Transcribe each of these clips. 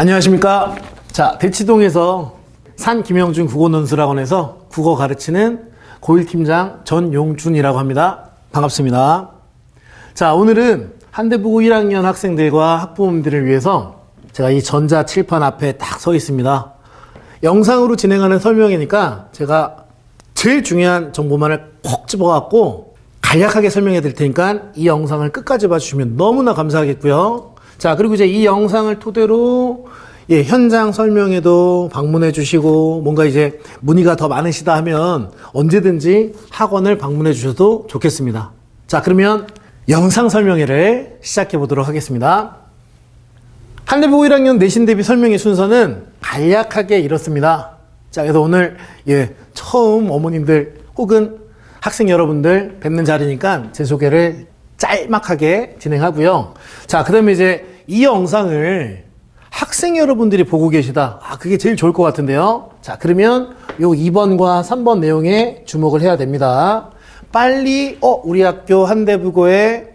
안녕하십니까. 자, 대치동에서 산 김영준 국어논술학원에서 국어 가르치는 고1 팀장 전용준이라고 합니다. 반갑습니다. 자, 오늘은 한대부고 1학년 학생들과 학부모님들을 위해서 제가 이 전자 칠판 앞에 딱 서 있습니다. 영상으로 진행하는 설명이니까 제가 제일 중요한 정보만을 콕 집어갖고 간략하게 설명해 드릴 테니까 이 영상을 끝까지 봐주시면 너무나 감사하겠고요. 자, 그리고 이제 이 영상을 토대로 예, 현장 설명에도 방문해 주시고 뭔가 이제 문의가 더 많으시다 하면 언제든지 학원을 방문해 주셔도 좋겠습니다. 자, 그러면 영상 설명회를 시작해 보도록 하겠습니다. 한대부 1학년 내신 대비 설명의 순서는 간략하게 이렇습니다. 자, 그래서 오늘 예, 처음 어머님들 혹은 학생 여러분들 뵙는 자리니까 제 소개를 짤막하게 진행하고요. 자, 그 다음에 이제 이 영상을 학생 여러분들이 보고 계시다. 아, 그게 제일 좋을 것 같은데요. 자, 그러면 요 2번과 3번 내용에 주목을 해야 됩니다. 빨리, 어, 우리 학교 한대부고의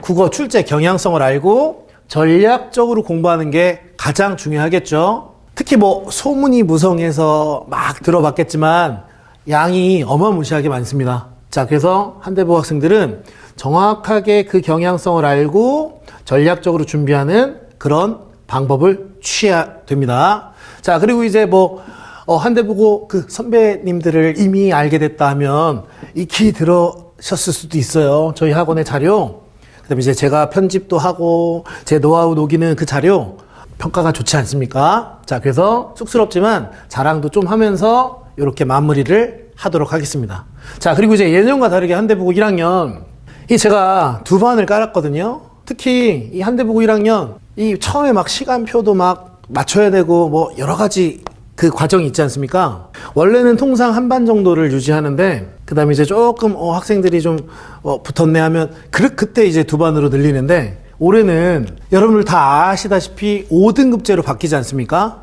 국어 출제 경향성을 알고 전략적으로 공부하는 게 가장 중요하겠죠. 특히 뭐 소문이 무성해서 막 들어봤겠지만 양이 어마무시하게 많습니다. 자, 그래서 한대부 학생들은 정확하게 그 경향성을 알고 전략적으로 준비하는 그런 방법을 취해야 됩니다. 자, 그리고 이제 뭐, 어, 한대부고 그 선배님들을 이미 알게 됐다 하면 익히 들으셨을 수도 있어요. 저희 학원의 자료. 그 다음에 이제 제가 편집도 하고 제 노하우 녹이는 그 자료 평가가 좋지 않습니까? 자, 그래서 쑥스럽지만 자랑도 좀 하면서 이렇게 마무리를 하도록 하겠습니다. 자, 그리고 이제 예년과 다르게 한대부고 1학년, 이 제가 두 반을 깔았거든요. 특히 이 한대부고 1학년, 이 처음에 막 시간표도 막 맞춰야 되고 뭐 여러 가지 그 과정이 있지 않습니까? 원래는 통상 한 반 정도를 유지하는데, 그 다음에 이제 조금 어, 학생들이 좀 어, 붙었네 하면, 그, 그때 이제 두 반으로 늘리는데, 올해는 여러분들 다 아시다시피 5등급제로 바뀌지 않습니까?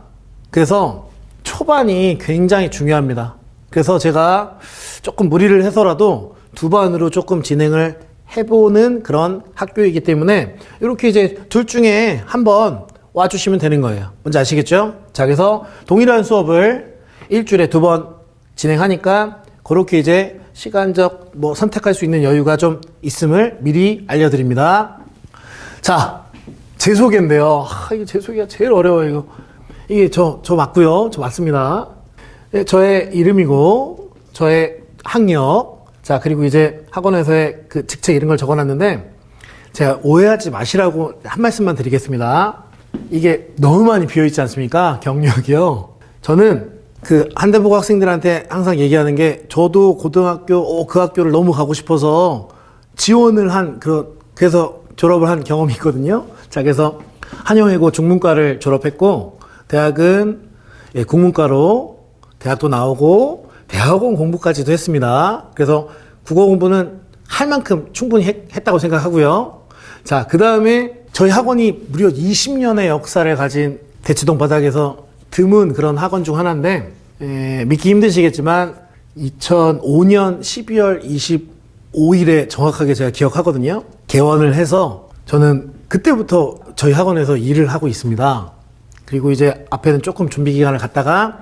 그래서 초반이 굉장히 중요합니다. 그래서 제가 조금 무리를 해서라도 두 반으로 조금 진행을 해보는 그런 학교이기 때문에 이렇게 이제 둘 중에 한 번 와주시면 되는 거예요. 뭔지 아시겠죠? 자, 그래서 동일한 수업을 일주일에 두 번 진행하니까 그렇게 이제 시간적 뭐 선택할 수 있는 여유가 좀 있음을 미리 알려드립니다. 자, 제 소개인데요. 아, 이게 제 소개가 제일 어려워요, 이거. 이게 저, 저 맞고요. 저 맞습니다. 예, 저의 이름이고, 저의 학력, 자, 그리고 이제 학원에서의 그 직책 이런 걸 적어 놨는데, 제가 오해하지 마시라고 한 말씀만 드리겠습니다. 이게 너무 많이 비어 있지 않습니까? 경력이요. 저는 그 한대보고 학생들한테 항상 얘기하는 게, 저도 고등학교, 어, 그 학교를 너무 가고 싶어서 지원을 한, 그, 그래서 졸업을 한 경험이 있거든요. 자, 그래서 한영외고 중문과를 졸업했고, 대학은 예, 국문과로 대학도 나오고, 대학원 공부까지도 했습니다. 그래서 국어 공부는 할 만큼 충분히 했, 다고 생각하고요. 자, 그 다음에 저희 학원이 무려 20년의 역사를 가진 대치동 바닥에서 드문 그런 학원 중 하나인데, 에, 믿기 힘드시겠지만, 2005년 12월 25일에 정확하게 제가 기억하거든요. 개원을 해서 저는 그때부터 저희 학원에서 일을 하고 있습니다. 그리고 이제 앞에는 조금 준비 기간을 갖다가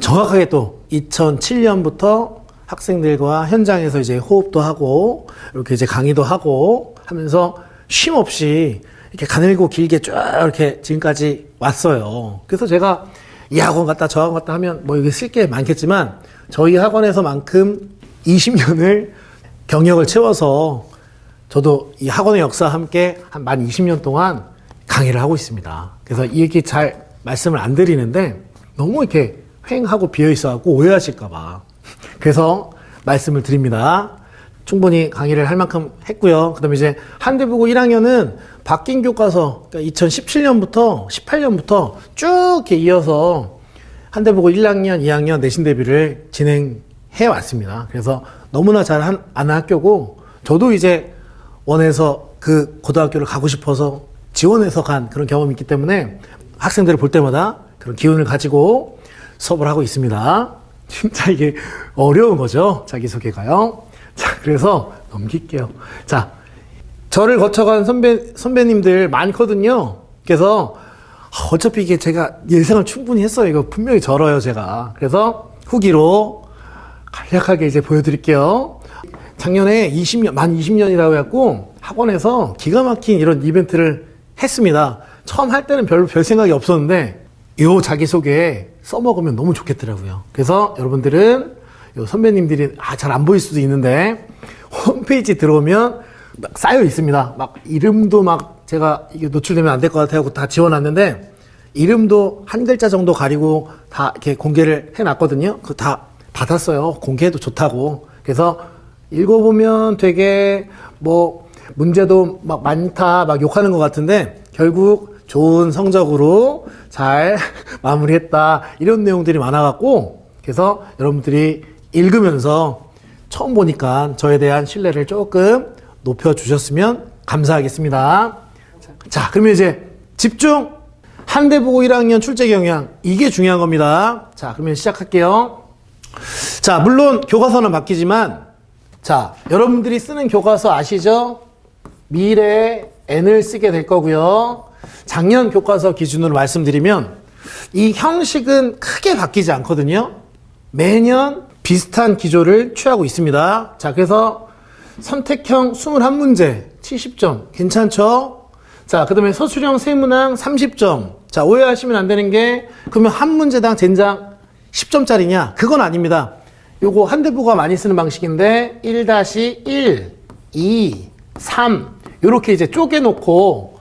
정확하게 또 2007년부터 학생들과 현장에서 이제 호흡도 하고 이렇게 이제 강의도 하고 하면서 쉼 없이 이렇게 가늘고 길게 쭉 이렇게 지금까지 왔어요. 그래서 제가 이 학원 갔다 저 학원 갔다 하면 뭐 이게 쓸 게 많겠지만 저희 학원에서만큼 20년을 경력을 채워서 저도 이 학원의 역사와 함께 한 만 20년 동안 강의를 하고 있습니다. 그래서 이렇게 잘 말씀을 안 드리는데 너무 이렇게 횡하고 비어 있어 갖고 오해하실까봐. 그래서 말씀을 드립니다. 충분히 강의를 할 만큼 했고요. 그 다음에 이제 한대부고 1학년은 바뀐 교과서, 그러니까 2017년부터 18년부터 쭉 이렇게 이어서 한대부고 1학년, 2학년 내신 대비를 진행해 왔습니다. 그래서 너무나 잘 아는 학교고, 저도 이제 원해서 그 고등학교를 가고 싶어서 지원해서 간 그런 경험이 있기 때문에 학생들을 볼 때마다 그런 기운을 가지고 수업을 하고 있습니다. 진짜 이게 어려운 거죠. 자기소개가요. 자, 그래서 넘길게요. 자, 저를 거쳐간 선배, 선배님들 많거든요. 그래서 어차피 이게 제가 예상을 충분히 했어요. 이거 분명히 절어요, 제가. 그래서 후기로 간략하게 이제 보여드릴게요. 작년에 20년, 만 20년이라고 해갖고 학원에서 기가 막힌 이런 이벤트를 했습니다. 처음 할 때는 별로 별 생각이 없었는데 요 자기소개 써먹으면 너무 좋겠더라고요. 그래서 여러분들은 요 선배님들이 아, 잘 안 보일 수도 있는데 홈페이지 들어오면 막 쌓여 있습니다. 막 이름도 막 제가 이게 노출되면 안 될 것 같아요. 다 지워놨는데 이름도 한 글자 정도 가리고 다 이렇게 공개를 해놨거든요. 그거 다 받았어요. 공개해도 좋다고. 그래서 읽어보면 되게 뭐 문제도 막 많다 막 욕하는 것 같은데 결국 좋은 성적으로 잘 마무리했다 이런 내용들이 많아갖고 그래서 여러분들이 읽으면서 처음 보니까 저에 대한 신뢰를 조금 높여주셨으면 감사하겠습니다. 자, 그러면 이제 집중! 한대보고 1학년 출제 경향. 이게 중요한 겁니다. 자, 그러면 시작할게요. 자, 물론 교과서는 바뀌지만, 자, 여러분들이 쓰는 교과서 아시죠? 미래에 N을 쓰게 될 거고요. 작년 교과서 기준으로 말씀드리면, 이 형식은 크게 바뀌지 않거든요. 매년 비슷한 기조를 취하고 있습니다. 자, 그래서 선택형 21문제 70점. 괜찮죠? 자, 그 다음에 서술형 세문항 30점. 자, 오해하시면 안 되는 게, 그러면 한 문제당 젠장 10점짜리냐? 그건 아닙니다. 요거 한대부가 많이 쓰는 방식인데, 1-1, 2, 3. 요렇게 이제 쪼개놓고,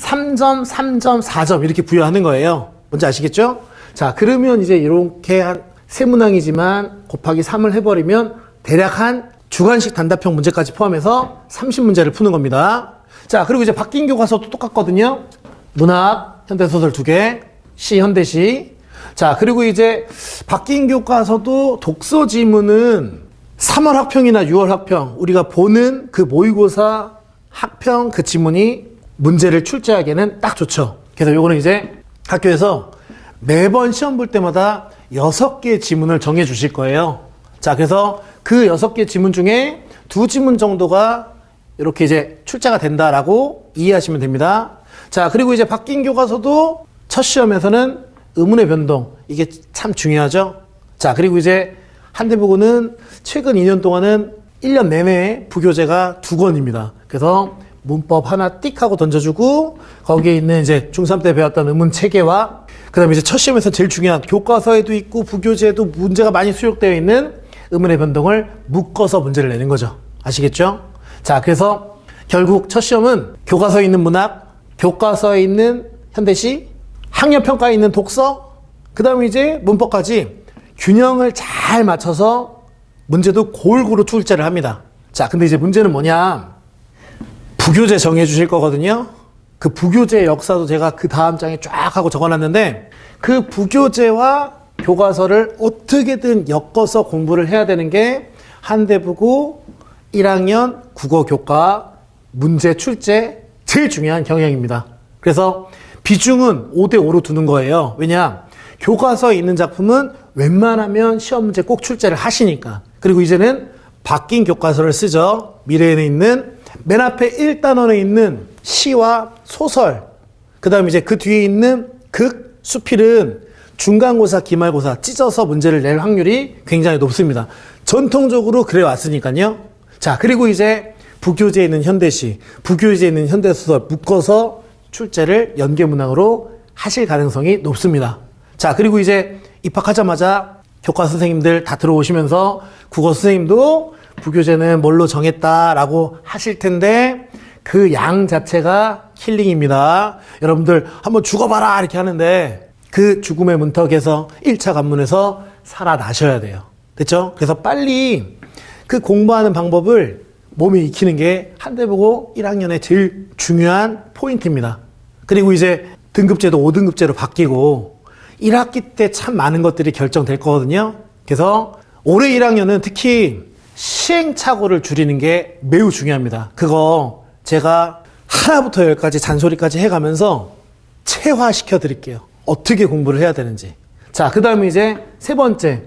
3점, 3점, 4점 이렇게 부여하는 거예요. 뭔지 아시겠죠? 자, 그러면 이제 이렇게 한 세문항이지만 곱하기 3을 해버리면 대략 한 주관식 단답형 문제까지 포함해서 30문제를 푸는 겁니다. 자, 그리고 이제 바뀐 교과서도 똑같거든요. 문학, 현대소설 두 개, 시, 현대시. 자, 그리고 이제 바뀐 교과서도 독서 지문은 3월 학평이나 6월 학평, 우리가 보는 그 모의고사 학평 그 지문이 문제를 출제하기에는 딱 좋죠. 그래서 요거는 이제 학교에서 매번 시험 볼 때마다 6개 지문을 정해 주실 거예요. 자, 그래서 그 6개 지문 중에 두 지문 정도가 이렇게 이제 출제가 된다라고 이해하시면 됩니다. 자, 그리고 이제 바뀐 교과서도 첫 시험에서는 의문의 변동. 이게 참 중요하죠. 자, 그리고 이제 한대부고는 최근 2년 동안은 1년 내내 부교재가 두 권입니다. 그래서 문법 하나 띡 하고 던져주고 거기에 있는 이제 중3 때 배웠던 의문 체계와 그 다음에 이제 첫 시험에서 제일 중요한 교과서에도 있고 부교재에도 문제가 많이 수록되어 있는 의문의 변동을 묶어서 문제를 내는 거죠. 아시겠죠? 자, 그래서 결국 첫 시험은 교과서에 있는 문학, 교과서에 있는 현대시, 학력평가에 있는 독서, 그 다음에 이제 문법까지 균형을 잘 맞춰서 문제도 골고루 출제를 합니다. 자, 근데 이제 문제는 뭐냐? 부교재 정해 주실 거거든요. 그 부교재 역사도 제가 그 다음 장에 쫙 하고 적어놨는데 그 부교재와 교과서를 어떻게든 엮어서 공부를 해야 되는 게 한대부고 1학년 국어 교과 문제 출제 제일 중요한 경향입니다. 그래서 비중은 5대5로 두는 거예요. 왜냐? 교과서에 있는 작품은 웬만하면 시험 문제 꼭 출제를 하시니까. 그리고 이제는 바뀐 교과서를 쓰죠. 미래에는 있는 맨 앞에 1단원에 있는 시와 소설, 그 다음에 이제 그 뒤에 있는 극, 수필은 중간고사, 기말고사 찢어서 문제를 낼 확률이 굉장히 높습니다. 전통적으로 그래 왔으니까요. 자, 그리고 이제 부교재에 있는 현대시, 부교재에 있는 현대소설 묶어서 출제를 연계문항으로 하실 가능성이 높습니다. 자, 그리고 이제 입학하자마자 교과 선생님들 다 들어오시면서 국어 선생님도 부교재는 뭘로 정했다라고 하실 텐데 그 양 자체가 킬링입니다. 여러분들 한번 죽어봐라 이렇게 하는데 그 죽음의 문턱에서 1차 관문에서 살아나셔야 돼요. 됐죠? 그래서 빨리 그 공부하는 방법을 몸이 익히는 게 한대보고 1학년의 제일 중요한 포인트입니다. 그리고 이제 등급제도 5등급제로 바뀌고 1학기 때 참 많은 것들이 결정될 거거든요. 그래서 올해 1학년은 특히 시행착오를 줄이는 게 매우 중요합니다. 그거 제가 하나부터 열까지 잔소리까지 해가면서 체화시켜 드릴게요. 어떻게 공부를 해야 되는지. 자, 그 다음에 이제 세 번째.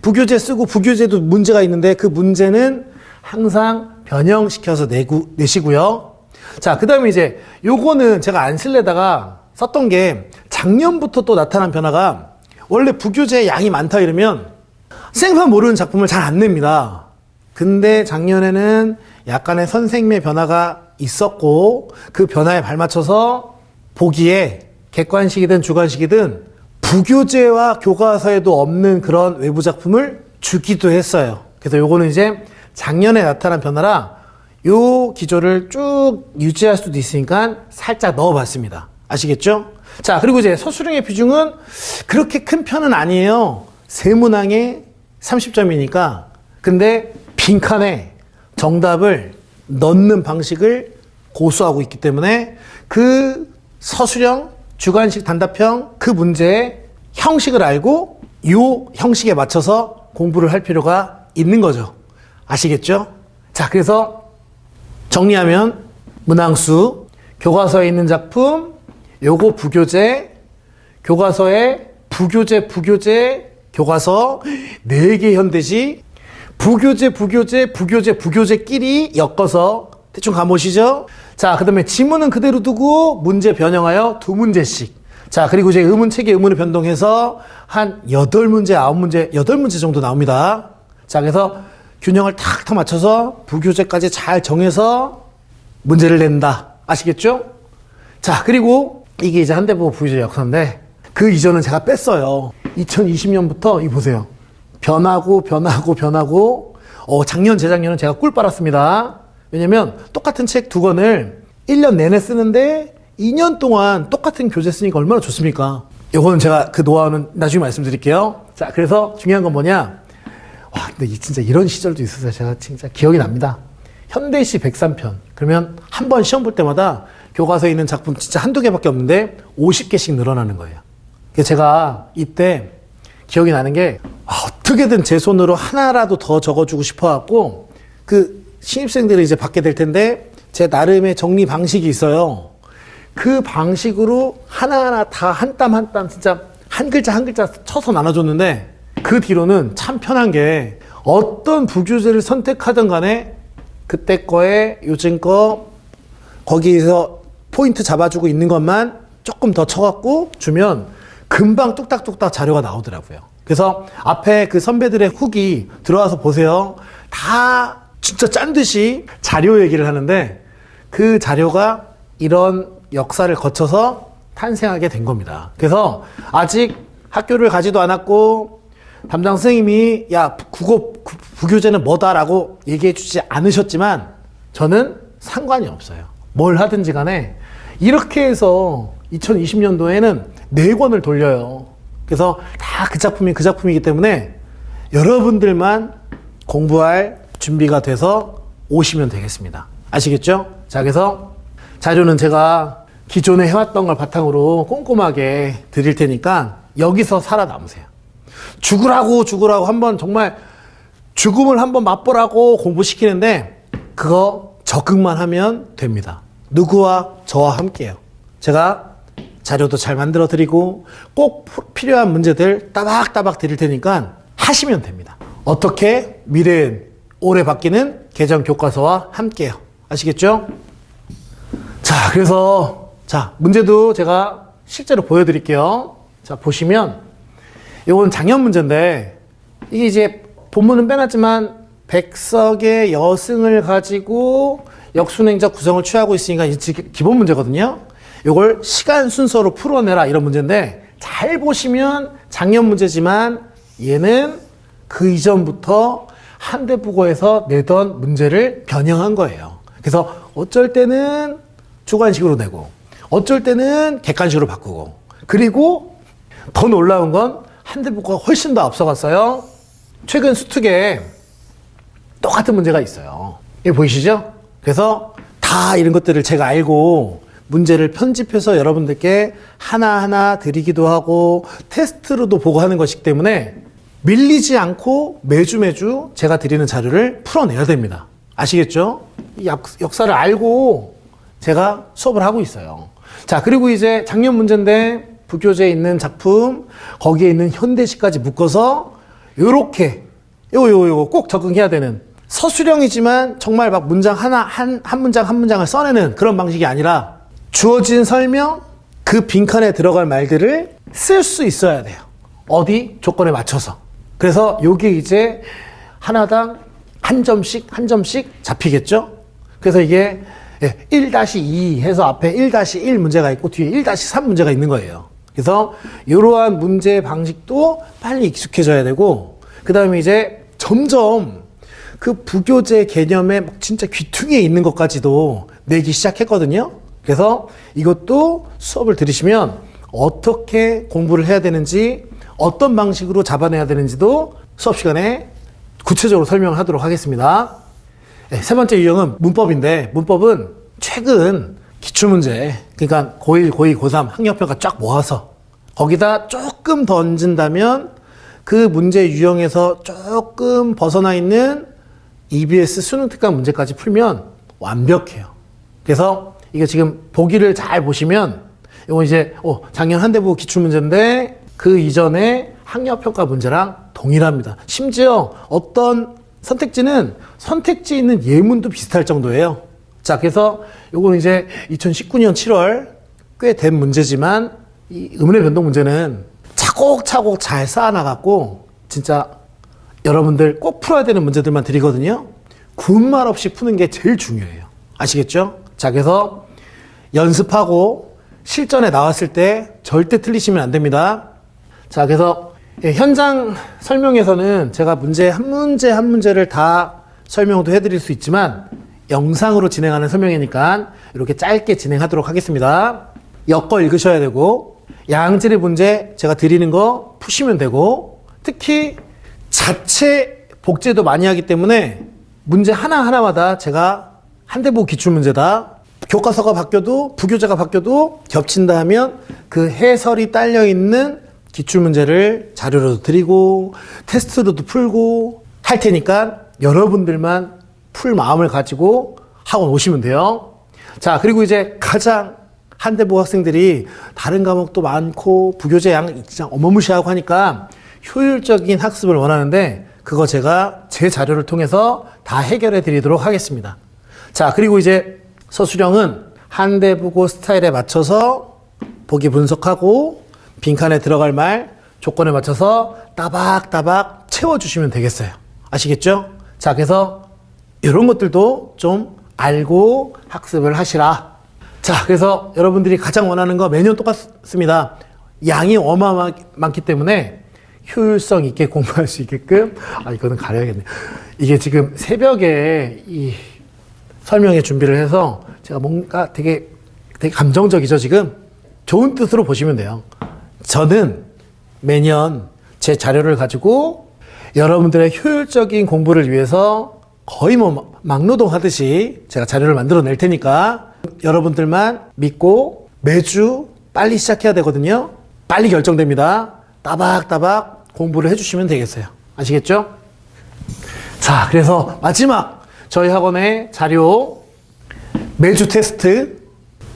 부교재 쓰고 부교재도 문제가 있는데 그 문제는 항상 변형시켜서 내고, 내시고요. 자, 그 다음에 이제 요거는 제가 안 쓸래다가 썼던 게 작년부터 또 나타난 변화가 원래 부교재의 양이 많다 이러면 생판 모르는 작품을 잘 안 냅니다. 근데 작년에는 약간의 선생님의 변화가 있었고 그 변화에 발맞춰서 보기에 객관식이든 주관식이든 부교재와 교과서에도 없는 그런 외부 작품을 주기도 했어요. 그래서 요거는 이제 작년에 나타난 변화라 요 기조를 쭉 유지할 수도 있으니까 살짝 넣어봤습니다. 아시겠죠? 자, 그리고 이제 서술형의 비중은 그렇게 큰 편은 아니에요. 세문항에 30점이니까. 근데 빈칸에 정답을 넣는 방식을 고수하고 있기 때문에 그 서술형, 주관식 단답형 그 문제의 형식을 알고 이 형식에 맞춰서 공부를 할 필요가 있는 거죠. 아시겠죠? 자, 그래서 정리하면 문항수, 교과서에 있는 작품, 요거 부교재, 교과서에 부교재, 부교재, 교과서, 4개 현대시, 부교재, 부교재, 부교재, 부교재끼리 엮어서 대충 감오시죠? 자, 그 다음에 지문은 그대로 두고 문제 변형하여 두 문제씩. 자, 그리고 이제 의문 체계 의문을 변동해서 한 8문제, 9문제, 8문제 정도 나옵니다. 자, 그래서 균형을 탁탁 맞춰서 부교재까지 잘 정해서 문제를 낸다. 아시겠죠? 자, 그리고 이게 이제 한대보 부교재 역사인데 그 이전은 제가 뺐어요. 2020년부터 이 보세요. 변하고 변하고 변하고 어, 작년 재작년은 제가 꿀 빨았습니다. 왜냐면 똑같은 책 두 권을 1년 내내 쓰는데 2년 동안 똑같은 교재 쓰니까 얼마나 좋습니까? 이거는 제가 그 노하우는 나중에 말씀드릴게요. 자, 그래서 중요한 건 뭐냐? 와, 근데 이- 진짜 이런 시절도 있어서 제가 진짜 기억이 납니다. 현대시 103편. 그러면 한 번 시험 볼 때마다 교과서에 있는 작품 진짜 한두 개밖에 없는데 50개씩 늘어나는 거예요. 제가 이때 기억이 나는 게 아, 어떻게든 제 손으로 하나라도 더 적어주고 싶어갖고 그 신입생들을 이제 받게 될 텐데 제 나름의 정리 방식이 있어요. 그 방식으로 하나하나 다 한 땀 한 땀 진짜 한 글자 한 글자 쳐서 나눠줬는데 그 뒤로는 참 편한 게 어떤 부교재를 선택하든 간에 그때 거에 요즘 거 거기에서 포인트 잡아주고 있는 것만 조금 더 쳐갖고 주면 금방 뚝딱뚝딱 자료가 나오더라고요. 그래서 앞에 그 선배들의 후기 들어와서 보세요. 다 진짜 짠 듯이 자료 얘기를 하는데 그 자료가 이런 역사를 거쳐서 탄생하게 된 겁니다. 그래서 아직 학교를 가지도 않았고 담당 선생님이 야 국어 구- 부교재는 뭐다라고 얘기해 주지 않으셨지만 저는 상관이 없어요. 뭘 하든지 간에 이렇게 해서 2020년도에는 네 권을 돌려요. 그래서 다 그 작품이 그 작품이기 때문에 여러분들만 공부할 준비가 돼서 오시면 되겠습니다. 아시겠죠? 자, 그래서 자료는 제가 기존에 해왔던 걸 바탕으로 꼼꼼하게 드릴 테니까 여기서 살아남으세요. 죽으라고 죽으라고 한번 정말 죽음을 한번 맛보라고 공부시키는데 그거 적응만 하면 됩니다. 누구와 저와 함께요. 제가 자료도 잘 만들어 드리고 꼭 푸- 필요한 문제들 따박따박 드릴 테니까 하시면 됩니다. 어떻게 미래엔 올해 바뀌는 개정 교과서와 함께요. 아시겠죠? 자, 그래서 자, 문제도 제가 실제로 보여 드릴게요. 자, 보시면 이건 작년 문제인데 이게 이제 본문은 빼놨지만 백석의 여승을 가지고 역순행적 구성을 취하고 있으니까 이제 기- 기본 문제거든요. 이걸 시간 순서로 풀어내라 이런 문제인데 잘 보시면 작년 문제지만 얘는 그 이전부터 한대국어에서 내던 문제를 변형한 거예요. 그래서 어쩔 때는 주관식으로 내고 어쩔 때는 객관식으로 바꾸고 그리고 더 놀라운 건 한대국어가 훨씬 더 앞서갔어요. 최근 수특에 똑같은 문제가 있어요. 이거 보이시죠? 그래서 다 이런 것들을 제가 알고 문제를 편집해서 여러분들께 하나하나 드리기도 하고 테스트로도 보고 하는 것이기 때문에 밀리지 않고 매주 매주 제가 드리는 자료를 풀어내야 됩니다. 아시겠죠? 역사를 알고 제가 수업을 하고 있어요. 자, 그리고 이제 작년 문제인데 부교재에 있는 작품, 거기에 있는 현대시까지 묶어서 요렇게 요거 요거 요거 꼭 적응해야 되는 서술형이지만 정말 막 문장 하나 한, 한 문장 한 문장을 써내는 그런 방식이 아니라 주어진 설명 그그 빈칸에 들어갈 말들을 쓸 수 있어야 돼요. 어디? 조건에 맞춰서. 그래서 요게 이제 하나당 한 점씩, 한 점씩 잡히겠죠? 그래서 이게 1-2 해서 앞에 1-1 문제가 있고 뒤에 1-3 문제가 있는 거예요. 그래서 이러한 문제 방식도 빨리 익숙해져야 되고, 그 다음에 이제 점점 그 부교재 개념에 진짜 귀퉁이에 있는 것까지도 내기 시작했거든요. 그래서 이것도 수업을 들으시면 어떻게 공부를 해야 되는지 어떤 방식으로 잡아내야 되는지도 수업 시간에 구체적으로 설명을 하도록 하겠습니다. 네, 세 번째 유형은 문법인데 문법은 최근 기출문제 그러니까 고1, 고2, 고3 학력평가 쫙 모아서 거기다 조금 던진다면 그 문제 유형에서 조금 벗어나 있는 EBS 수능 특강 문제까지 풀면 완벽해요. 그래서 이게 지금 보기를 잘 보시면 이거 이제 어, 작년 한대부 기출 문제인데 그 이전에 학력평가 문제랑 동일합니다. 심지어 어떤 선택지는 선택지 있는 예문도 비슷할 정도예요. 자, 그래서 요거는 이제 2019년 7월 꽤 된 문제지만 이 의문의 변동 문제는 차곡차곡 잘 쌓아나갔고 진짜 여러분들 꼭 풀어야 되는 문제들만 드리거든요. 군말 없이 푸는 게 제일 중요해요. 아시겠죠? 자, 그래서 연습하고 실전에 나왔을 때 절대 틀리시면 안 됩니다. 자, 그래서 예, 현장 설명에서는 제가 문제 한 문제 한 문제를 다 설명도 해드릴 수 있지만 영상으로 진행하는 설명이니까 이렇게 짧게 진행하도록 하겠습니다. 엮어 읽으셔야 되고 양질의 문제 제가 드리는 거 푸시면 되고 특히 자체 복제도 많이 하기 때문에 문제 하나하나마다 제가 한대보 기출문제다 교과서가 바뀌어도 부교재가 바뀌어도 겹친다 하면 그 해설이 딸려 있는 기출 문제를 자료로도 드리고 테스트로도 풀고 할 테니까 여러분들만 풀 마음을 가지고 학원 오시면 돼요. 자, 그리고 이제 가장 한대보 학생들이 다른 과목도 많고 부교재 양 진짜 어마무시하고 하니까 효율적인 학습을 원하는데 그거 제가 제 자료를 통해서 다 해결해 드리도록 하겠습니다. 자, 그리고 이제 서수령은 한대부고 스타일에 맞춰서 보기 분석하고 빈칸에 들어갈 말 조건에 맞춰서 따박따박 채워주시면 되겠어요. 아시겠죠? 자, 그래서 이런 것들도 좀 알고 학습을 하시라. 자, 그래서 여러분들이 가장 원하는 거 매년 똑같습니다. 양이 어마어마하기 때문에 효율성 있게 공부할 수 있게끔, 아, 이거는 가려야겠네. 이게 지금 새벽에 이 설명회 준비를 해서 제가 뭔가 되게, 되게 감정적이죠, 지금? 좋은 뜻으로 보시면 돼요. 저는 매년 제 자료를 가지고 여러분들의 효율적인 공부를 위해서 거의 뭐 막노동 하듯이 제가 자료를 만들어 낼 테니까 여러분들만 믿고 매주 빨리 시작해야 되거든요. 빨리 결정됩니다. 따박따박 공부를 해주시면 되겠어요. 아시겠죠? 자, 그래서 마지막 저희 학원의 자료 매주 테스트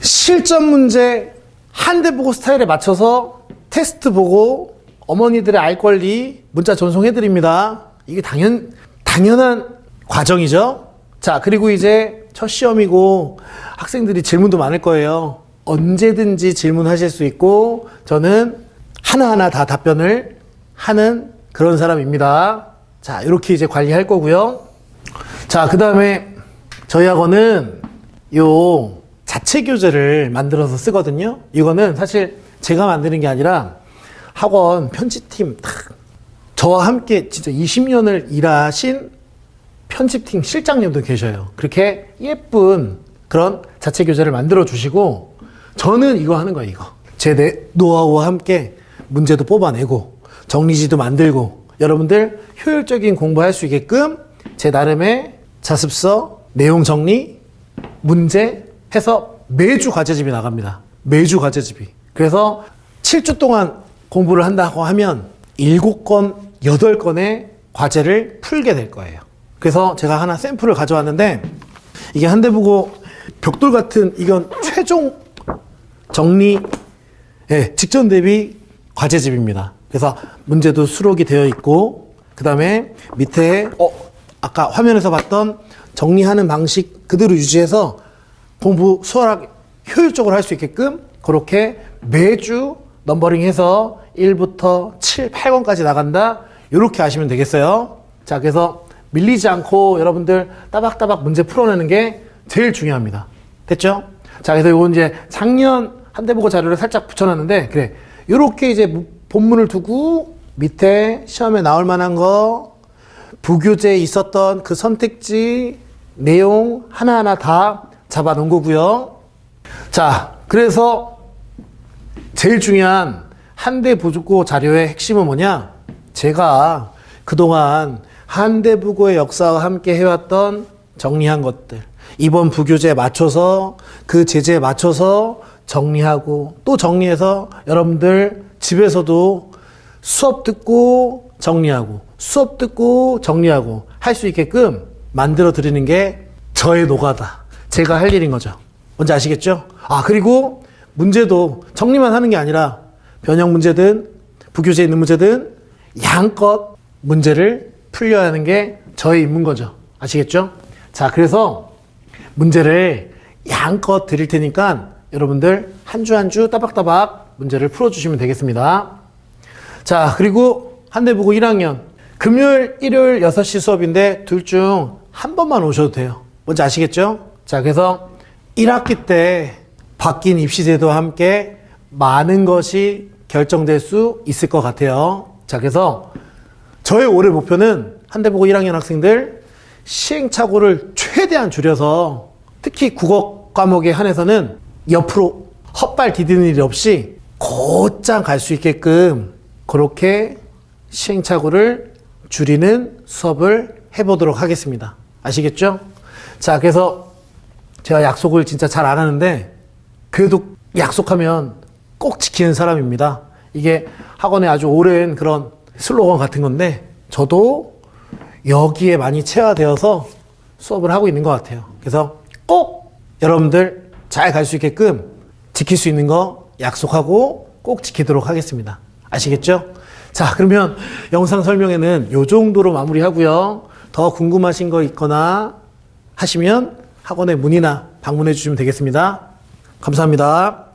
실전 문제 한 대 보고 스타일에 맞춰서 테스트 보고 어머니들의 알 권리 문자 전송해 드립니다. 이게 당연 당연한 과정이죠. 자, 그리고 이제 첫 시험이고 학생들이 질문도 많을 거예요. 언제든지 질문하실 수 있고 저는 하나하나 다 답변을 하는 그런 사람입니다. 자, 이렇게 이제 관리할 거고요. 자, 그 다음에 저희 학원은 요 자체 교재를 만들어서 쓰거든요. 이거는 사실 제가 만드는 게 아니라 학원 편집팀 탁 저와 함께 진짜 20년을 일하신 편집팀 실장님도 계셔요. 그렇게 예쁜 그런 자체 교재를 만들어 주시고 저는 이거 하는 거예요, 이거. 제 노하우와 함께 문제도 뽑아내고 정리지도 만들고 여러분들 효율적인 공부할 수 있게끔 제 나름의 자습서, 내용 정리, 문제 해서 매주 과제집이 나갑니다. 매주 과제집이. 그래서 7주 동안 공부를 한다고 하면 7건, 8건의 과제를 풀게 될 거예요. 그래서 제가 하나 샘플을 가져왔는데 이게 한대보고 벽돌 같은 이건 최종 정리 예, 직전 대비 과제집입니다. 그래서 문제도 수록이 되어 있고 그 다음에 밑에 어 아까 화면에서 봤던 정리하는 방식 그대로 유지해서 공부 수월하게 효율적으로 할 수 있게끔 그렇게 매주 넘버링해서 1부터 7, 8권까지 나간다. 이렇게 하시면 되겠어요. 자, 그래서 밀리지 않고 여러분들 따박따박 문제 풀어내는 게 제일 중요합니다. 됐죠? 자, 그래서 이건 이제 작년 한대보고 자료를 살짝 붙여놨는데, 그래. 요렇게 이제 무- 본문을 두고 밑에 시험에 나올 만한 거, 부교재에 있었던 그 선택지, 내용 하나하나 다 잡아 놓은 거고요. 자, 그래서 제일 중요한 한대부고 자료의 핵심은 뭐냐? 제가 그동안 한대 부고의 역사와 함께 해왔던 정리한 것들. 이번 부교재에 맞춰서 그 제재에 맞춰서 정리하고 또 정리해서 여러분들 집에서도 수업 듣고 정리하고 수업 듣고 정리하고 할 수 있게끔 만들어 드리는 게 저의 노가다. 제가 할 일인 거죠. 뭔지 아시겠죠? 아, 그리고 문제도 정리만 하는 게 아니라 변형 문제든 부교재에 있는 문제든 양껏 문제를 풀려야 하는 게 저의 임무인 거죠. 아시겠죠? 자, 그래서 문제를 양껏 드릴 테니까 여러분들 한 주 한 주 따박따박 문제를 풀어주시면 되겠습니다. 자, 그리고 한대부고 1학년. 금요일, 일요일 6시 수업인데 둘 중 한 번만 오셔도 돼요. 뭔지 아시겠죠? 자, 그래서 1학기 때 바뀐 입시제도와 함께 많은 것이 결정될 수 있을 것 같아요. 자, 그래서 저의 올해 목표는 한대보고 1학년 학생들 시행착오를 최대한 줄여서 특히 국어 과목에 한해서는 옆으로 헛발 디디는 일 없이 곧장 갈 수 있게끔 그렇게 시행착오를 줄이는 수업을 해보도록 하겠습니다. 아시겠죠? 자, 그래서 제가 약속을 진짜 잘 안 하는데 그래도 약속하면 꼭 지키는 사람입니다. 이게 학원의 아주 오랜 그런 슬로건 같은 건데 저도 여기에 많이 체화되어서 수업을 하고 있는 것 같아요. 그래서 꼭 여러분들 잘 갈 수 있게끔 지킬 수 있는 거 약속하고 꼭 지키도록 하겠습니다. 아시겠죠? 자, 그러면 영상 설명에는 요 정도로 마무리하고요. 더 궁금하신 거 있거나 하시면 학원의 문의나 방문해 주시면 되겠습니다. 감사합니다.